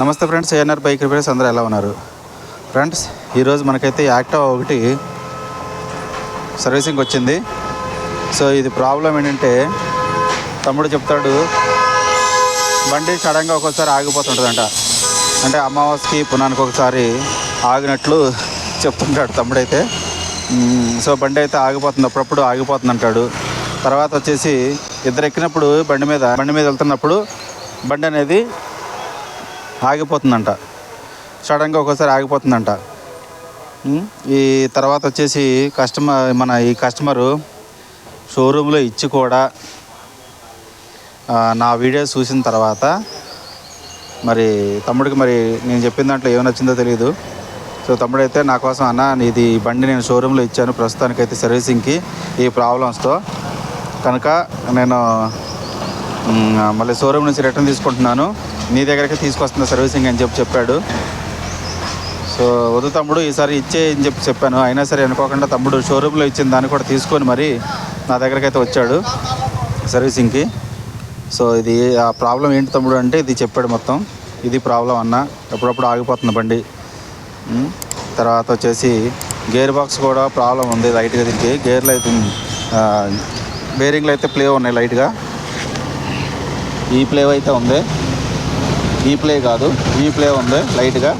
నమస్తే friends ANR bike repairs అందరూ ఎలా ఉన్నారు? ఫ్రెండ్స్ ఈరోజు మనకైతే యాక్టివ్ ఒకటి సర్వీసింగ్ వచ్చింది. సో ఇది ప్రాబ్లం ఏంటంటే తమ్ముడు చెప్తాడు బండి సడన్గా ఒక్కోసారి ఆగిపోతుంటుందంట. అంటే అమావాస్యకి పునానికి ఒకసారి ఆగినట్లు చెప్తుంటాడు తమ్ముడైతే. సో బండి అయితే ఆగిపోతుంది అప్పుడప్పుడు ఆగిపోతుంది అంటాడు తర్వాత వచ్చేసి ఇద్దరు ఎక్కినప్పుడు బండి మీద బండి మీద వెళ్తున్నప్పుడు బండి అనేది ఆగిపోతుందంట. సడన్గా ఒక్కోసారి ఆగిపోతుందంట. ఈ తర్వాత వచ్చేసి కస్టమర్ మన ఈ కస్టమరు షోరూంలో ఇచ్చి కూడా నా వీడియోస్ చూసిన తర్వాత మరి తమ్ముడికి మరి నేను చెప్పిన దాంట్లో ఏమి నచ్చిందో తెలియదు సో తమ్ముడైతే నా కోసం అన్న ఇది బండి నేను షోరూంలో ఇచ్చాను ప్రస్తుతానికైతే సర్వీసింగ్కి ఈ ప్రాబ్లమ్స్తో. కనుక నేను మళ్ళీ షోరూమ్ నుంచి రిటర్న్ తీసుకుంటున్నాను. నీ దగ్గరకే తీసుకొస్తున్న సర్వీసింగ్ అని చెప్పి చెప్పాడు. సో వద్దు తమ్ముడు ఈసారి ఇచ్చే అని చెప్పి చెప్పాను. అయినా సరే అనుకోకుండా తమ్ముడు షోరూంలో ఇచ్చిన దాన్ని కూడా తీసుకొని మరి నా దగ్గరకైతే వచ్చాడు సర్వీసింగ్కి. సో ఇది ఆ ప్రాబ్లం ఏంటి తమ్ముడు అంటే ఇది చెప్పాడు మొత్తం. ఇది ప్రాబ్లం అన్న. ఎప్పుడప్పుడు ఆగిపోతుంది బండి. తర్వాత వచ్చేసి గేర్ బాక్స్ కూడా ప్రాబ్లం ఉంది లైట్గా దీనికి. గేర్లు అయితే బేరింగ్లు అయితే ప్లే ఉన్నాయి లైట్గా. ఈ ప్లే అయితే ఉంది. ఈ ప్లే కాదు ఈ ప్లే ఉంది లైట్గా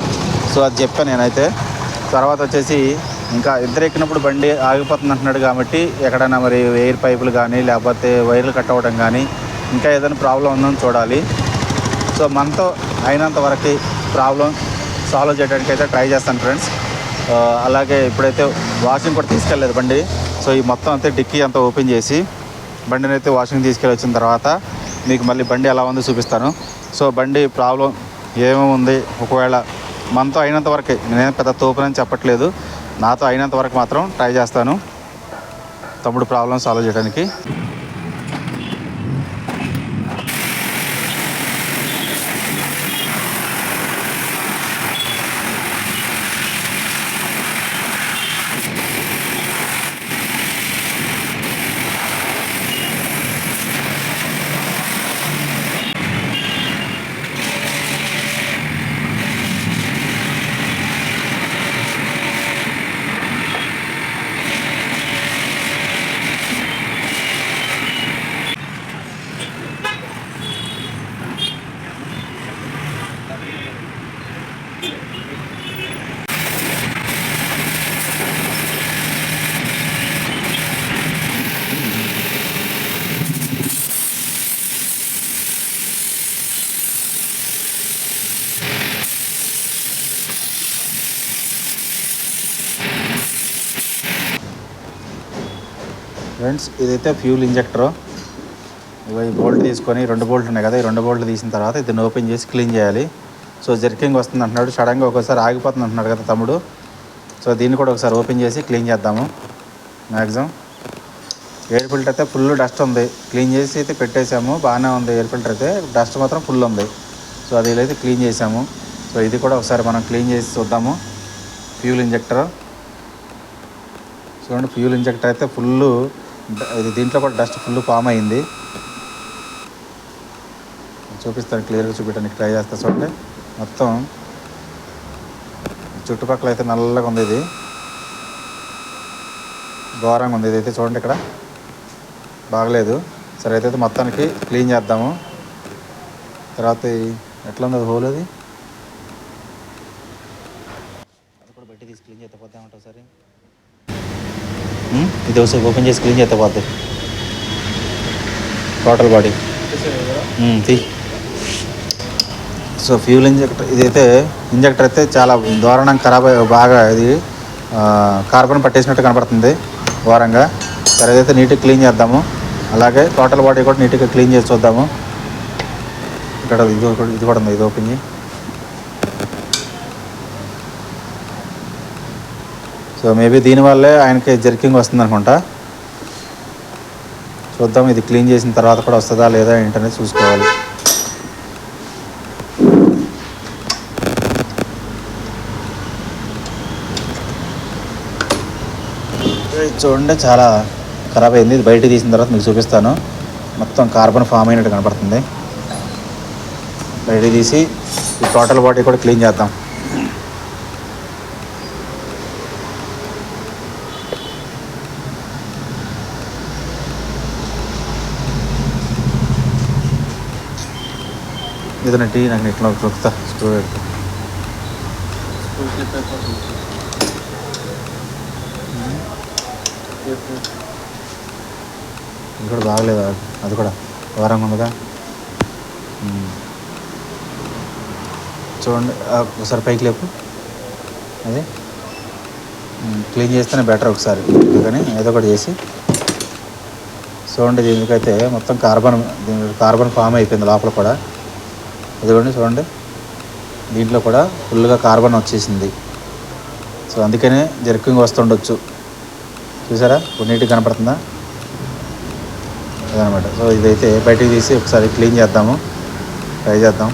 సో అది చెప్పాను నేనైతే. తర్వాత వచ్చేసి ఇంకా ఇద్దరు ఎక్కినప్పుడు బండి ఆగిపోతుంది అంటున్నాడు కాబట్టి ఎక్కడైనా మరి ఎయిర్ పైపులు కానీ లేకపోతే వైర్లు కట్ అవ్వడం కానీ ఇంకా ఏదైనా ప్రాబ్లం ఉందని చూడాలి. సో మనతో అయినంత వరకు ప్రాబ్లం సాల్వ్ చేయడానికి అయితే ట్రై చేస్తాను ఫ్రెండ్స్ uh, అలాగే ఇప్పుడైతే వాషింగ్ కూడా తీసుకెళ్ళలేదు బండి. సో ఈ మొత్తం అంతా డిక్కీ అంతా ఓపెన్ చేసి బండిని అయితే వాషింగ్ తీసుకెళ్ళి వచ్చిన తర్వాత మీకు మళ్ళీ బండి ఎలా ఉందో చూపిస్తాను. సో బండి ప్రాబ్లం ఏమేమి ఉంది. ఒకవేళ మనతో అయినంత వరకే నేను పెద్ద తోపునని చెప్పట్లేదు. నాతో అయినంత వరకు మాత్రం ట్రై చేస్తాను. తమ్ముడు ప్రాబ్లం సాల్వ్ చేయడానికి. ఫ్రెండ్స్ ఇదైతే ఫ్యూల్ ఇంజెక్టర్. ఈ బోల్ట్ తీసుకొని రెండు బోల్ట్లు ఉన్నాయి కదా ఈ రెండు బోల్ట్లు తీసిన తర్వాత దీన్ని ఓపెన్ చేసి క్లీన్ చేయాలి. సో జర్కింగ్ వస్తుంది అంటున్నాడు సడన్గా ఒకసారి ఆగిపోతుంది అంటున్నాడు కదా తమ్ముడు. సో దీన్ని కూడా ఒకసారి ఓపెన్ చేసి క్లీన్ చేద్దాము. మ్యాక్సిమం ఎయిర్ ఫిల్టర్ అయితే ఫుల్ డస్ట్ ఉంది. క్లీన్ చేసి అయితే పెట్టేశాము బాగానే ఉంది ఎయిర్ ఫిల్టర్ అయితే. డస్ట్ మాత్రం ఫుల్ ఉంది. సో అది అయితే క్లీన్ చేసాము సో ఇది కూడా ఒకసారి మనం క్లీన్ చేసి చూద్దాము. Fuel injector. చూడండి ఫ్యూల్ ఇంజెక్టర్ అయితే ఫుల్ దీంట్లో కూడా డస్ట్ ఫుల్ ఫామ్ అయింది. చూపిస్తాను క్లియర్గా చూపించడానికి ట్రై చేస్తా చూడండి. మొత్తం చుట్టుపక్కల అయితే నల్లగా ఉంది ఇది. ఘోరంగా ఉంది ఇదైతే చూడండి ఇక్కడ. బాగలేదు. సరే అయితే మొత్తానికి క్లీన్ చేద్దాము. తర్వాత ఎట్లా ఉంది అది హోల్ అది? అది కూడా బట్టి తీసి క్లీన్ చేస్తే పోతామంటావు సరే? ఇది ఒకసారి ఓపెన్ చేసి క్లీన్ చేస్తే పోతుంది టోటల్ బాడీ తీ. సో ఫ్యూల్ ఇంజెక్టర్ ఇదైతే ఇంజెక్టర్ అయితే చాలా దారుణంగా ఖరాబ్ బాగా ఇది కార్బన్ పట్టేసినట్టు కనపడుతుంది ఘోరంగా సరే ఇదైతే నీట్గా క్లీన్ చేద్దాము. అలాగే టోటల్ బాడీ కూడా నీట్గా క్లీన్ చేసి చూద్దాము. ఇక్కడ ఇది ఇది కూడా ఉంది ఇది ఓపెన్ చేయి. సో మేబీ దీనివల్లే ఆయనకి జర్కింగ్ వస్తుంది అనుకుంటా. చూద్దాం ఇది క్లీన్ చేసిన తర్వాత కూడా వస్తుందా లేదా ఏంటనేది చూసుకోవాలి. చూడండి చాలా ఖరాబ్ అయింది. ఇది బయట తీసిన తర్వాత మీకు చూపిస్తాను. మొత్తం కార్బన్ ఫామ్ అయినట్టు కనపడుతుంది. బయట తీసి ఈ టోటల్ బాడీ కూడా క్లీన్ చేద్దాం. ఇదనంటే నాకు ఇట్లా నొక్కుతా స్క్రూ పెడతా. ఇది కూడా బాగలేదు? అది కూడా వారం ఉందిగా చూడండి ఒకసారి పైకి లేపు. అది. క్లీన్ చేస్తేనే బెటర్ ఒకసారి. కానీ ఏదో ఒకటి చేసి. చూడండి దీనికైతే మొత్తం కార్బన్ దీని కార్బన్ ఫామ్ అయిపోయింది లోపల కూడా. ఇదిగోండి చూడండి. దీంట్లో కూడా ఫుల్గా కార్బన్ వచ్చేసింది. సో అందుకనే జర్కింగ్ వస్తుండొచ్చు. చూసారా? ఇప్పుడు నీట్గా కనపడుతుందా? అదనమాట. సో ఇదైతే బయటికి తీసి ఒకసారి క్లీన్ చేద్దాము. ట్రై చేద్దాం.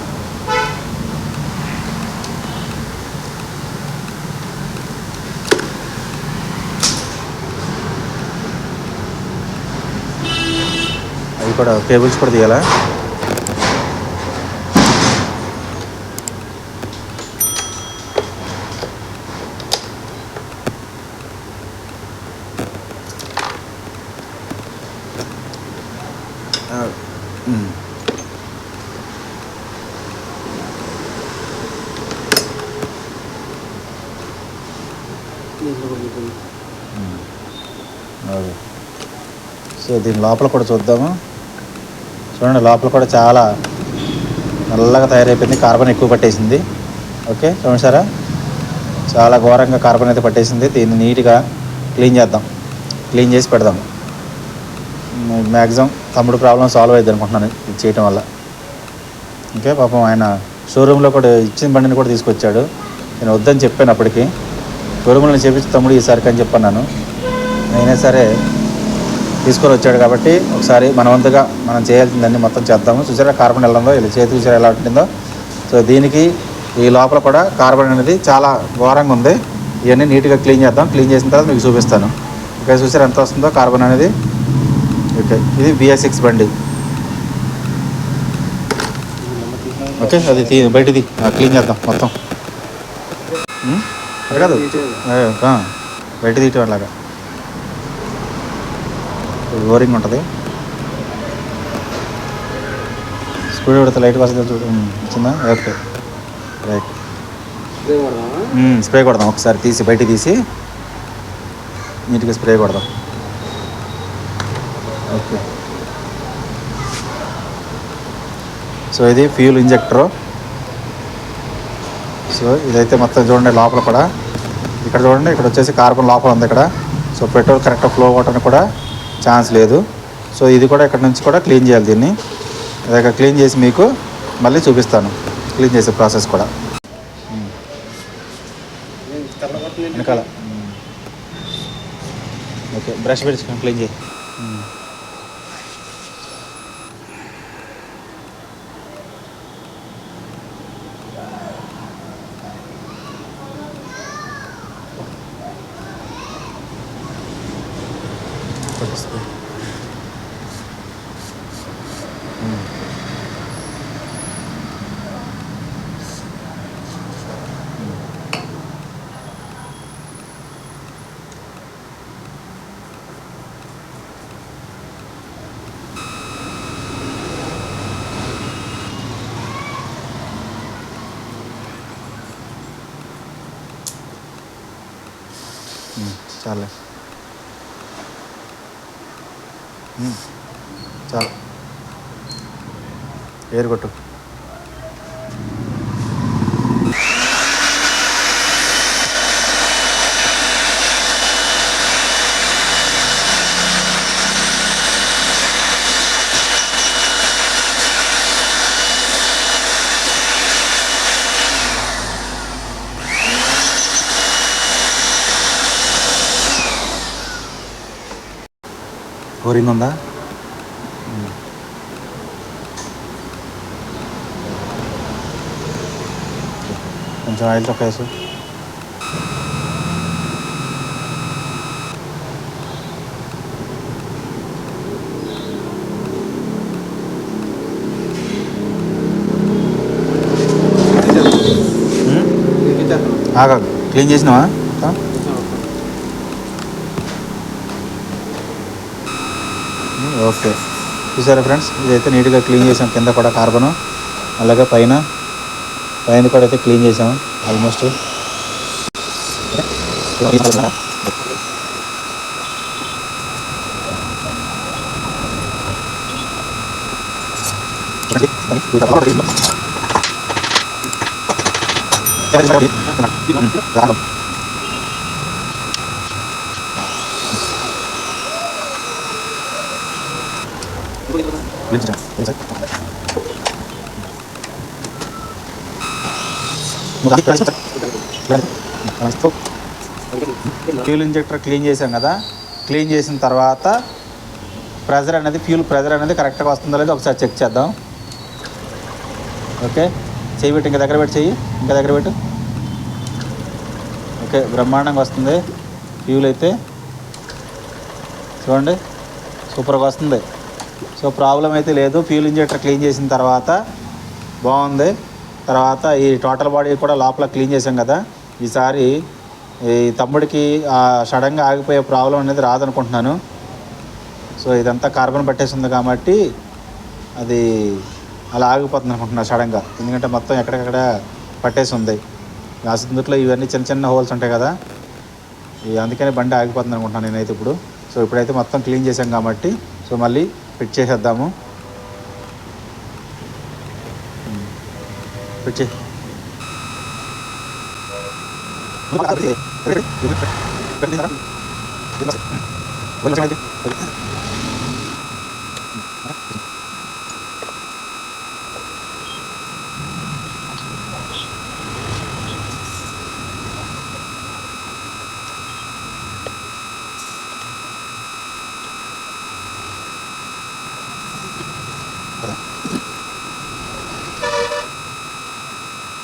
అవి కూడా కేబుల్స్ కూడా తీయాలా ఆ, ఉమ్. ఉమ్. ఓకే సో దీని లోపల కూడా చూద్దాము. చూడండి లోపల కూడా చాలా నల్లగా తయారైపోయింది. కార్బన్ ఎక్కువ పట్టేసింది. ఓకే చూసారా? చాలా ఘోరంగా కార్బన్ అయితే పట్టేసింది. దీన్ని నీట్గా క్లీన్ చేద్దాం. క్లీన్ చేసి పెడదాం. మ్యాక్సిమం తమ్ముడు ప్రాబ్లం సాల్వ్ అయ్యింది అనుకుంటున్నాను ఇది చేయటం వల్ల. ఓకే పాపం ఆయన షోరూంలో కూడా ఇచ్చిన బండిని కూడా తీసుకొచ్చాడు. నేను వద్దని చెప్పాను అప్పటికి. షోరూంలో చేపించి తమ్ముడు ఈసారికి అని చెప్పన్నాను. అయినా సరే తీసుకొని వచ్చాడు కాబట్టి ఒకసారి మనవంతుగా మనం చేయాల్సిందన్నీ మొత్తం చేద్దాము. చూసారా కార్బన్ ఎలా ఉందో ఇలా చేతి చూసారా ఎలా ఉంటుందో. సో దీనికి ఈ లోపల కూడా కార్బన్ అనేది చాలా ఘోరంగా ఉంది. ఇవన్నీ నీట్గా క్లీన్ చేద్దాం. క్లీన్ చేసిన తర్వాత మీకు చూపిస్తాను. ఇక్కడ చూసారా ఎంత వస్తుందో కార్బన్ అనేది. ఓకే ఇది బిఎస్ సిక్స్ బండి. ఓకే అది తీ బయటది క్లీన్ చేద్దాం మొత్తం. అది కాదు. బయట తీయటం అలాగా బోరింగ్ ఉంటుంది. స్కూల్ పెడితే లైట్ వస్తుంది చూడు వచ్చిందా ఓకే. రైట్ స్ప్రే కొడదాం. ఒకసారి తీసి బయట తీసి నీట్గా స్ప్రే కొడదాం. ఓకే సో ఇది ఫ్యూల్ ఇంజెక్టరు సో ఇదైతే మొత్తం చూడండి లోపల కూడా. ఇక్కడ చూడండి ఇక్కడ వచ్చేసి కార్బన్ లోపల ఉంది ఇక్కడ. సో పెట్రోల్ కరెక్ట్ ఫ్లో అవ్వడానికి కూడా ఛాన్స్ లేదు. సో ఇది కూడా ఇక్కడ నుంచి కూడా క్లీన్ చేయాలి దీన్ని. ఇక క్లీన్ చేసి మీకు మళ్ళీ చూపిస్తాను. క్లీన్ చేసే ప్రాసెస్ కూడా. వెనకాల. ఓకే బ్రష్ పెట్టుకొని క్లీన్ చేయి. Palestina. Mm, चालेल చాలు. ఏరుగొట్టు ఉమ్. కొంచెం ఆయిల్ తొక్క వేసు ఆగా క్లీన్ చేసినావా మొత్తం? ఓకే. చూసారా ఫ్రెండ్స్? ఇదైతే నీట్గా క్లీన్ చేసాం. కింద కూడా కార్బన్. అలాగే పైన పైన కూడా అయితే క్లీన్ చేసాం. ఆల్మోస్ట్ ఫ్యూల్ ఇంజెక్టర్ క్లీన్ చేసాం కదా. క్లీన్ చేసిన తర్వాత ప్రెజర్ అనేది ఫ్యూల్ ప్రెజర్ అనేది కరెక్ట్గా వస్తుందో లేదో ఒకసారి చెక్ చేద్దాం. ఓకే? చెయ్యి పెట్టు ఇంకా దగ్గర పెట్టి చెయ్యి. ఇంకా దగ్గర పెట్టు. ఓకే బ్రహ్మాండంగా వస్తుంది. ఫ్యూల్ అయితే. చూడండి. సూపర్గా వస్తుంది. సో ప్రాబ్లం అయితే లేదు. ఫ్యూల్ ఇంజెక్టర్ క్లీన్ చేసిన తర్వాత బాగుంది. తర్వాత ఈ టోటల్ బాడీ కూడా లోపల క్లీన్ చేసాం కదా. ఈసారి ఈ తమ్ముడికి సడన్గా ఆగిపోయే ప్రాబ్లం అనేది రాదనుకుంటున్నాను. సో ఇదంతా కార్బన్ పట్టేసింది కాబట్టి అది అలా ఆగిపోతుంది అనుకుంటున్నా సడన్గా ఎందుకంటే మొత్తం ఎక్కడెక్కడ పట్టేసి ఉంది. అందుట్లో ఇవన్నీ చిన్న చిన్న హోల్స్ ఉంటాయి కదా. అందుకని బండి ఆగిపోతుంది అనుకుంటున్నాను నేనైతే ఇప్పుడు. సో ఇప్పుడైతే మొత్తం క్లీన్ చేసాం కాబట్టి. సో మళ్ళీ ఫిట్ చేసేద్దాము. ఫిట్ చే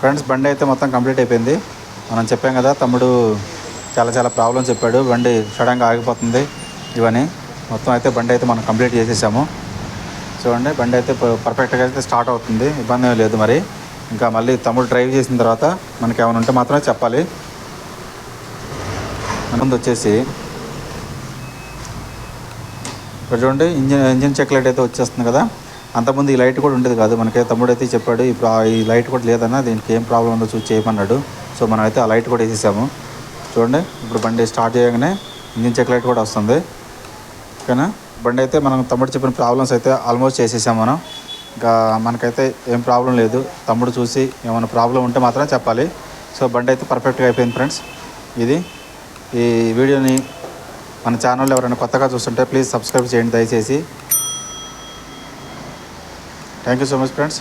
ఫ్రెండ్స్ బండి అయితే మొత్తం కంప్లీట్ అయిపోయింది. మనం చెప్పాం కదా తమ్ముడు చాలా చాలా ప్రాబ్లం చెప్పాడు. బండి సడన్గా ఆగిపోతుంది ఇవన్నీ. మొత్తం అయితే బండి అయితే మనం కంప్లీట్ చేసేసాము. చూడండి బండి అయితే పర్ఫెక్ట్గా అయితే స్టార్ట్ అవుతుంది. ఇబ్బంది ఏం లేదు మరి. ఇంకా మళ్ళీ తమ్ముడు డ్రైవ్ చేసిన తర్వాత మనకి ఏమైనా ఉంటే మాత్రమే చెప్పాలి. ముందు వచ్చేసి ఇక్కడ చూడండి ఇంజిన్ ఇంజిన్ చెక్ లైట్ అయితే వచ్చేస్తుంది కదా. అంతకుముందు ఈ లైట్ కూడా ఉండేది కాదు. మనకి తమ్ముడు అయితే చెప్పాడు ఇప్పుడు ఈ లైట్ కూడా లేదన్నా దీనికి ఏం ప్రాబ్లం ఉందో చూసి చేయమన్నాడు. సో మనం అయితే ఆ లైట్ కూడా వేసేసాము. చూడండి ఇప్పుడు బండి స్టార్ట్ చేయగానే ఇంజిన్ చెక్ లైట్ కూడా వస్తుంది. ఓకేనా? బండి అయితే మనం తమ్ముడు చెప్పిన ప్రాబ్లమ్స్ అయితే ఆల్మోస్ట్ చేసేసాం మనం. ఇంకా మనకైతే ఏం ప్రాబ్లం లేదు. తమ్ముడు చూసి ఏమైనా ప్రాబ్లం ఉంటే మాత్రం చెప్పాలి. సో బండి అయితే పర్ఫెక్ట్గా అయిపోయింది ఫ్రెండ్స్. ఇది ఈ వీడియోని మన ఛానల్ ఎవరైనా కొత్తగా చూస్తుంటే ప్లీజ్ సబ్స్క్రైబ్ చేయండి దయచేసి. Thank you so much friends